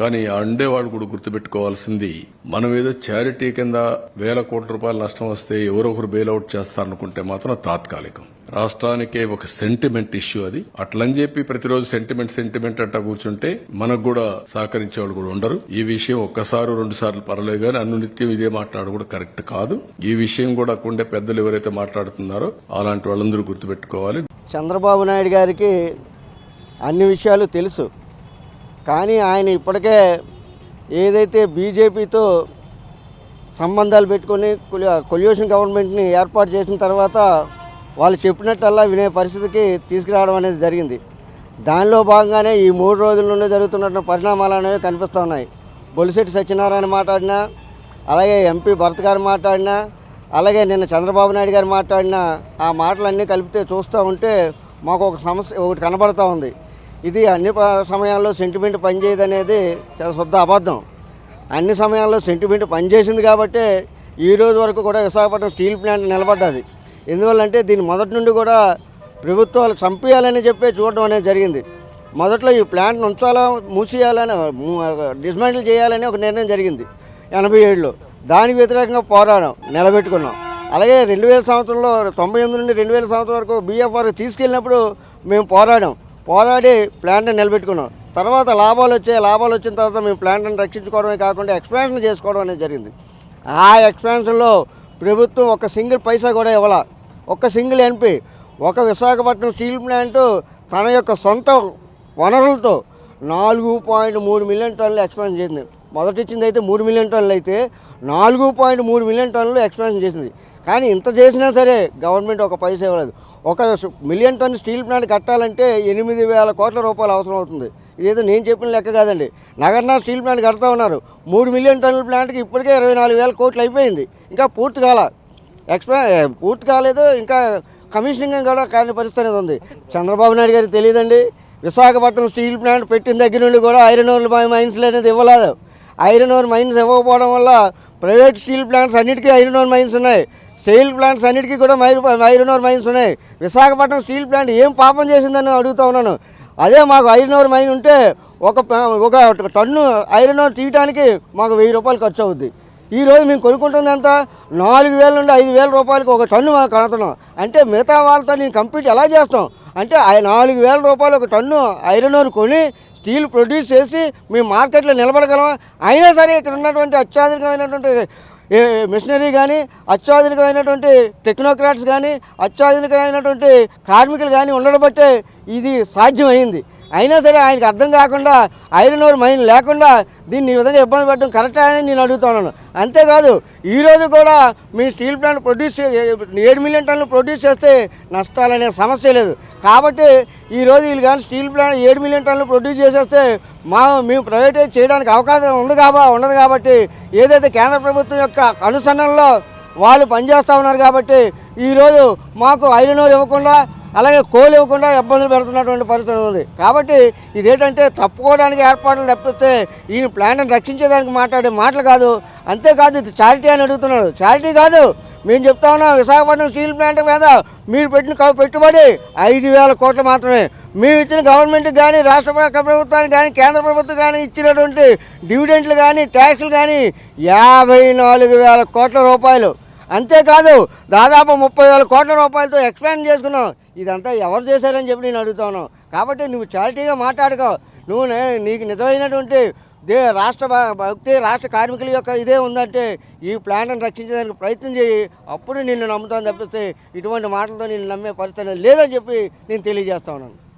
కానీ ఆ ఉండేవాళ్ళు కూడా గుర్తుపెట్టుకోవాల్సింది మనం ఏదో చారిటీ కింద వేల కోట్ల రూపాయల నష్టం వస్తే ఎవరొకరు బెయిల్అవుట్ చేస్తారనుకుంటే మాత్రం తాత్కాలికం. రాష్ట్రానికే ఒక సెంటిమెంట్ ఇష్యూ అది. అట్లని చెప్పి ప్రతిరోజు సెంటిమెంట్ సెంటిమెంట్ అంటా కూర్చుంటే మనకు కూడా సహకరించే వాళ్ళు కూడా ఉండరు. ఈ విషయం ఒక్కసారి రెండు సార్లు పర్లేదు కానీ అన్ను నిత్యం ఇదే మాట్లాడడం కూడా కరెక్ట్ కాదు. ఈ విషయం కూడా అక్కడుండే పెద్దలు ఎవరైతే మాట్లాడుతున్నారో అలాంటి వాళ్ళందరూ గుర్తుపెట్టుకోవాలి. చంద్రబాబు నాయుడు గారికి అన్ని విషయాలు తెలుసు. కానీ ఆయన ఇప్పటికే ఏదైతే బీజేపీతో సంబంధాలు పెట్టుకొని కొల్యూషన్ గవర్నమెంట్ని ఏర్పాటు చేసిన తర్వాత వాళ్ళు చెప్పినట్టల్లా వినే పరిస్థితికి తీసుకురావడం అనేది జరిగింది. దానిలో భాగంగానే ఈ మూడు రోజుల నుండి జరుగుతున్న పరిణామాలు అనేవి కనిపిస్తూ ఉన్నాయి. బొలిశెట్టి సత్యనారాయణ మాట్లాడినా అలాగే ఎంపీ భరత్ గారు మాట్లాడినా అలాగే నిన్న చంద్రబాబు నాయుడు గారు మాట్లాడిన ఆ మాటలన్నీ కలిపితే చూస్తూ ఉంటే మాకు ఒక సమస్య ఒకటి కనబడుతూ ఉంది. ఇది అన్ని సమయాల్లో సెంటిమెంట్ పనిచేయదు అనేది చాలా శుద్ధ అబద్ధం. అన్ని సమయాల్లో సెంటిమెంట్ పనిచేసింది కాబట్టే ఈ రోజు వరకు కూడా విశాఖపట్నం స్టీల్ ప్లాంట్ నిలబడ్డది. ఎందువల్లంటే దీని మొదటి నుండి కూడా ప్రభుత్వాలు చంపేయాలని చెప్పే చూడడం అనేది జరిగింది. మొదట్లో ఈ ప్లాంట్ను ఉంచాలా మూసేయాలని డిస్మాంటిల్ చేయాలని ఒక నిర్ణయం జరిగింది. ఎనభై ఏడులో. దానికి వ్యతిరేకంగా పోరాడం నిలబెట్టుకున్నాం. అలాగే రెండు వేల సంవత్సరంలో తొంభై ఎనిమిది నుండి రెండు వేల సంవత్సరం వరకు బీఎఫ్ఆర్ తీసుకెళ్ళినప్పుడు మేము పోరాడాం. పోరాడి ప్లాంట్ని నిలబెట్టుకున్నాం. తర్వాత లాభాలు వచ్చాయి. లాభాలు వచ్చిన తర్వాత మేము ప్లాంట్ని రక్షించుకోవడమే కాకుండా ఎక్స్పాన్షన్ చేసుకోవడం అనేది జరిగింది. ఆ ఎక్స్పాన్షన్లో ప్రభుత్వం ఒక సింగిల్ పైసా కూడా ఇవ్వాల. ఒక సింగిల్ ఎన్పి ఒక విశాఖపట్నం స్టీల్ ప్లాంట్ తన యొక్క సొంత వనరులతో నాలుగు పాయింట్ మూడు మిలియన్ టన్నులు ఎక్స్పాన్షన్ చేసింది. మొదటిచ్చింది అయితే మూడు మిలియన్ టన్నులు అయితే నాలుగు పాయింట్ మూడు మిలియన్ టన్నులు ఎక్స్పాన్షన్ చేసింది. కానీ ఇంత చేసినా సరే గవర్నమెంట్ ఒక పైసా ఇవ్వలేదు. ఒక మిలియన్ టన్ స్టీల్ ప్లాంట్ కట్టాలంటే ఎనిమిది వేల కోట్ల రూపాయలు అవసరం అవుతుంది. ఇదేదో నేను చెప్పిన లెక్క కాదండి. నగర్నా స్టీల్ ప్లాంట్ కడతా ఉన్నారు. మూడు మిలియన్ టన్నుల ప్లాంట్కి ఇప్పటికే ఇరవై నాలుగు వేల కోట్లు అయిపోయింది. ఇంకా పూర్తి కాల. ఎక్స్పా పూర్తి కాలేదు. ఇంకా కమిషనింగ్ కూడా కాని పరిస్థితి అనేది ఉంది. చంద్రబాబు నాయుడు గారికి తెలియదండి. విశాఖపట్నం స్టీల్ ప్లాంట్ పెట్టిన దగ్గర నుండి కూడా ఐరన్ ఓర్ మైన్స్లు అనేది ఇవ్వలేదు. ఐరన్ ఓర్ మైన్స్ ఇవ్వకపోవడం వల్ల ప్రైవేట్ స్టీల్ ప్లాంట్స్ అన్నిటికీ ఐరన్ ఓర్ మైన్స్ ఉన్నాయి. స్టీల్ ప్లాంట్స్ అన్నిటికీ కూడా మైరు ఐరన్ ఓర్ మైన్స్ ఉన్నాయి. విశాఖపట్నం స్టీల్ ప్లాంట్ ఏం పాపం చేసిందని అడుగుతా ఉన్నాను. అదే మాకు ఐరన్ ఓర్ మైన్ ఉంటే ఒక ఒక టన్ను ఐరన్ ఓర్ తీయడానికి మాకు వెయ్యి రూపాయలు ఖర్చు అవుద్ది. ఈరోజు మేము కొనుక్కుంటుంది ఎంత? నాలుగు వేల నుండి ఐదు వేల రూపాయలకి ఒక టన్ను మాకు కడుతున్నాం. అంటే మిగతా వాళ్ళతో నేను కంప్లీట్ ఎలా చేస్తాం? అంటే నాలుగు వేల రూపాయలు ఒక టన్ను ఐరన్ ఓర్ కొని స్టీల్ ప్రొడ్యూస్ చేసి మేము మార్కెట్లో నిలబడగలం అయినా సరే ఇక్కడ ఉన్నటువంటి అత్యాధునికమైనటువంటి మిషనరీ కానీ అత్యాధునికమైనటువంటి టెక్నోక్రాట్స్ కానీ అత్యాధునికమైనటువంటి కార్మికులు కానీ ఉండడం బట్టే ఇది సాధ్యమైంది. అయినా సరే ఆయనకు అర్థం కాకుండా ఐరన్ ఓర్ మైన్ లేకుండా దీన్ని ఈ విధంగా ఇబ్బంది పెట్టడం కరెక్టా అని నేను అడుగుతున్నాను అంతేకాదు ఈరోజు కూడా మీ స్టీల్ ప్లాంట్ ప్రొడ్యూస్ ఏడు మిలియన్ టన్నులు ప్రొడ్యూస్ చేస్తే నష్టాలనే సమస్య లేదు. కాబట్టి ఈరోజు వీళ్ళు కానీ స్టీల్ ప్లాంట్ ఏడు మిలియన్ టన్నులు ప్రొడ్యూస్ చేసేస్తే మా మేము ప్రైవేటైజ్ చేయడానికి అవకాశం ఉంది కాబా ఉండదు కాబట్టి ఏదైతే కేంద్ర ప్రభుత్వం యొక్క అనుసరణలో వాళ్ళు పనిచేస్తూ ఉన్నారు కాబట్టి ఈరోజు మాకు ఐరన్ ఇవ్వకుండా అలాగే కోలు ఇవ్వకుండా ఇబ్బందులు పెడుతున్నటువంటి పరిస్థితి ఉంది. కాబట్టి ఇదేంటంటే తప్పుకోవడానికి ఏర్పాట్లు తప్పిస్తే ఈయన ప్లాంట్ని రక్షించేదానికి మాట్లాడే మాటలు కాదు. అంతేకాదు ఇది చారిటీ అని అడుగుతున్నాడు చారిటీ కాదు. మేము చెప్తా ఉన్నాం విశాఖపట్నం స్టీల్ ప్లాంట్ మీద మీరు పెట్టిన క- పెట్టుబడి ఐదు వేల కోట్లు మాత్రమే. మేము ఇచ్చిన గవర్నమెంట్కి కానీ రాష్ట్ర ప్రభుత్వానికి కానీ కేంద్ర ప్రభుత్వం కానీ ఇచ్చినటువంటి డివిడెంట్లు కానీ ట్యాక్స్లు కానీ యాభై నాలుగు వేల కోట్ల రూపాయలు. అంతేకాదు దాదాపు ముప్పై వేల కోట్ల రూపాయలతో ఎక్స్పాండ్ చేసుకున్నాం. ఇదంతా ఎవరు చేశారని చెప్పి నేను అడుగుతాను కాబట్టి నువ్వు చారిటీగా మాట్లాడుకో. నువ్వు నీకు నిజమైనటువంటి దే రాష్ట్ర భ- భక్తి రాష్ట్ర కార్మికుల యొక్క ఇదే ఉందంటే ఈ ప్లాంట్ని రక్షించడానికి ప్రయత్నం చేయి. అప్పుడు నిన్ను నమ్ముతాను తప్పిస్తే ఇటువంటి మాటలతో నేను నమ్మే పరిస్థితి లేదని చెప్పి నేను తెలియజేస్తా ఉన్నాను.